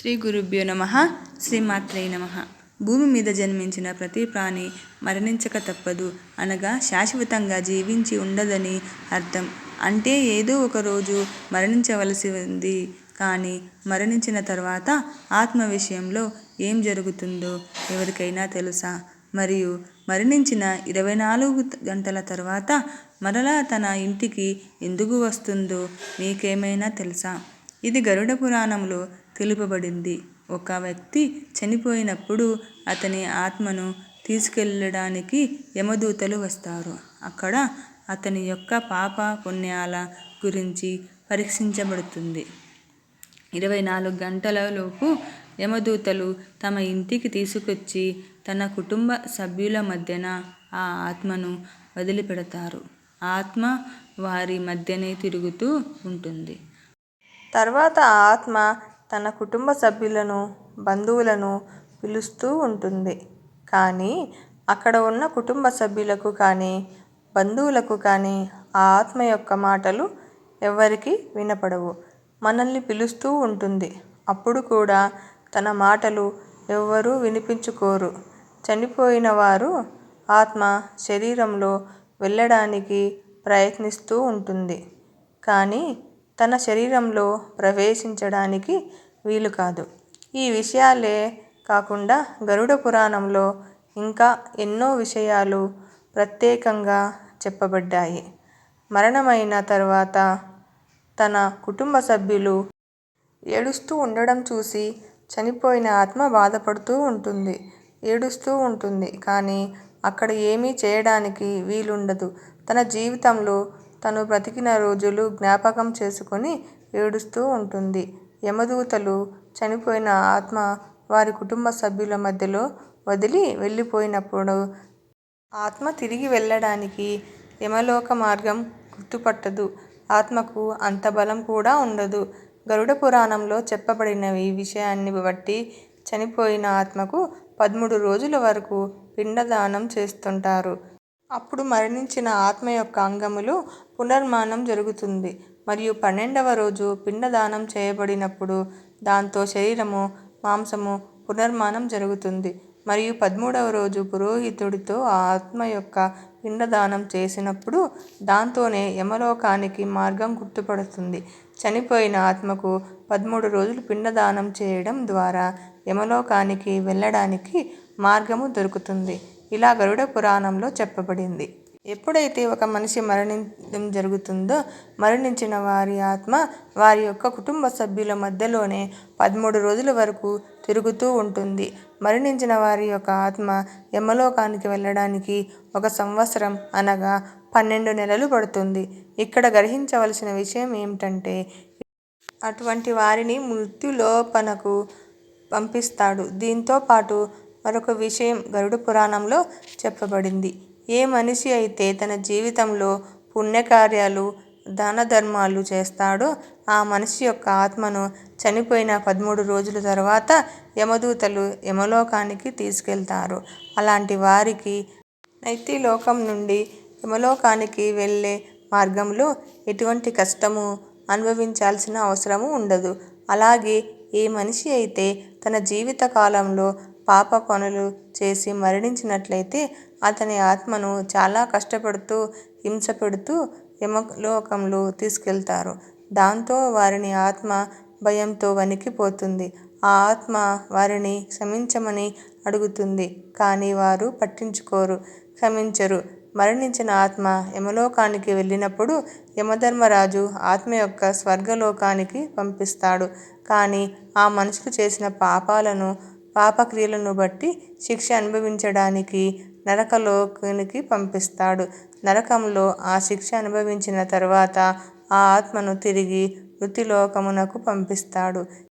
శ్రీ గురుభ్యో నమ. శ్రీమాత్రే నమ. భూమి మీద జన్మించిన ప్రతి ప్రాణి మరణించక తప్పదు. అనగా శాశ్వతంగా జీవించి ఉండదని అర్థం. అంటే ఏదో ఒక రోజు మరణించవలసి ఉంది. కానీ మరణించిన తర్వాత ఆత్మ విషయంలో ఏం జరుగుతుందో ఎవరికైనా తెలుసా? మరియు మరణించిన ఇరవై నాలుగు గంటల తర్వాత మరలా తన ఇంటికి ఎందుకు వస్తుందో మీకేమైనా తెలుసా? ఇది గరుడ పురాణంలో తెలుపబడింది. ఒక వ్యక్తి చనిపోయినప్పుడు అతని ఆత్మను తీసుకెళ్ళడానికి యమదూతలు వస్తారు. అక్కడ అతని యొక్క పాప పుణ్యాల గురించి పరీక్షించబడుతుంది. ఇరవై నాలుగు గంటలలోపు యమదూతలు తమ ఇంటికి తీసుకొచ్చి తన కుటుంబ సభ్యుల మధ్యన ఆ ఆత్మను వదిలిపెడతారు. ఆత్మ వారి మధ్యనే తిరుగుతూ ఉంటుంది. తర్వాత ఆ ఆత్మ తన కుటుంబ సభ్యులను బంధువులను పిలుస్తూ ఉంటుంది. కానీ అక్కడ ఉన్న కుటుంబ సభ్యులకు కానీ బంధువులకు కానీ ఆ ఆత్మ యొక్క మాటలు ఎవ్వరికీ వినపడవు. మనల్ని పిలుస్తూ ఉంటుంది. అప్పుడు కూడా తన మాటలు ఎవ్వరూ వినిపించుకోరు. చనిపోయిన వారు ఆత్మ శరీరంలో వెళ్ళడానికి ప్రయత్నిస్తూ ఉంటుంది. కానీ తన శరీరంలో ప్రవేశించడానికి వీలు కాదు. ఈ విషయాలే కాకుండా గరుడ పురాణంలో ఇంకా ఎన్నో విషయాలు ప్రత్యేకంగా చెప్పబడ్డాయి. మరణమైన తర్వాత తన కుటుంబ సభ్యులు ఏడుస్తూ ఉండడం చూసి చనిపోయిన ఆత్మ బాధపడుతూ ఉంటుంది. ఏడుస్తూ ఉంటుంది. కానీ అక్కడ ఏమీ చేయడానికి వీలుండదు. తన జీవితంలో తను బ్రతికిన రోజులు జ్ఞాపకం చేసుకొని ఏడుస్తూ ఉంటుంది. యమదూతలు చనిపోయిన ఆత్మ వారి కుటుంబ సభ్యుల మధ్యలో వదిలి వెళ్ళిపోయినప్పుడు ఆత్మ తిరిగి వెళ్ళడానికి యమలోక మార్గం గుర్తుపట్టదు. ఆత్మకు అంత బలం కూడా ఉండదు. గరుడ పురాణంలో చెప్పబడిన ఈ విషయాన్ని బట్టి చనిపోయిన ఆత్మకు పదమూడు రోజుల వరకు పిండదానం చేస్తుంటారు. అప్పుడు మరణించిన ఆత్మ యొక్క అంగములు పునర్మానం జరుగుతుంది. మరియు పన్నెండవ రోజు పిండదానం చేయబడినప్పుడు దాంతో శరీరము మాంసము పునర్మానం జరుగుతుంది. మరియు పదమూడవ రోజు పురోహితుడితో ఆ ఆత్మ యొక్క పిండదానం చేసినప్పుడు దాంతోనే యమలోకానికి మార్గం గుర్తుపడుతుంది. చనిపోయిన ఆత్మకు పదమూడు రోజులు పిండదానం చేయడం ద్వారా యమలోకానికి వెళ్ళడానికి మార్గము దొరుకుతుంది. ఇలా గరుడ పురాణంలో చెప్పబడింది. ఎప్పుడైతే ఒక మనిషి మరణించడం జరుగుతుందో మరణించిన వారి ఆత్మ వారి యొక్క కుటుంబ సభ్యుల మధ్యలోనే పదమూడు రోజుల వరకు తిరుగుతూ ఉంటుంది. మరణించిన వారి యొక్క ఆత్మ యమలోకానికి వెళ్ళడానికి ఒక సంవత్సరం అనగా పన్నెండు నెలలు పడుతుంది. ఇక్కడ గ్రహించవలసిన విషయం ఏమిటంటే అటువంటి వారిని మృత్యులోపనకు పంపిస్తాడు. దీంతో పాటు మరొక విషయం గరుడ పురాణంలో చెప్పబడింది. ఏ మనిషి అయితే తన జీవితంలో పుణ్యకార్యాలు దాన ధర్మాలు చేస్తాడో ఆ మనిషి యొక్క ఆత్మను చనిపోయిన పదమూడు రోజుల తర్వాత యమదూతలు యమలోకానికి తీసుకెళ్తారు. అలాంటి వారికి నైతిలోకం నుండి యమలోకానికి వెళ్ళే మార్గంలో ఎటువంటి కష్టము అనుభవించాల్సిన అవసరము ఉండదు. అలాగే ఏ మనిషి అయితే తన జీవిత కాలంలో పాప పనులు చేసి మరణించినట్లయితే అతని ఆత్మను చాలా కష్టపెడుతూ హింస పెడుతూ యమలోకంలో తీసుకెళ్తారు. దాంతో వారిని ఆత్మ భయంతో వణికిపోతుంది. ఆ ఆత్మ వారిని క్షమించమని అడుగుతుంది కానీ వారు పట్టించుకోరు క్షమించరు. మరణించిన ఆత్మ యమలోకానికి వెళ్ళినప్పుడు యమధర్మరాజు ఆత్మ యొక్క స్వర్గలోకానికి పంపిస్తాడు. కానీ ఆ మనుషులు చేసిన పాపాలను పాపక్రియలను బట్టి శిక్ష అనుభవించడానికి నరకలోకానికి పంపిస్తాడు. నరకంలో ఆ శిక్ష అనుభవించిన తర్వాత ఆ ఆత్మను తిరిగి మృత్యులోకమునకు పంపిస్తాడు.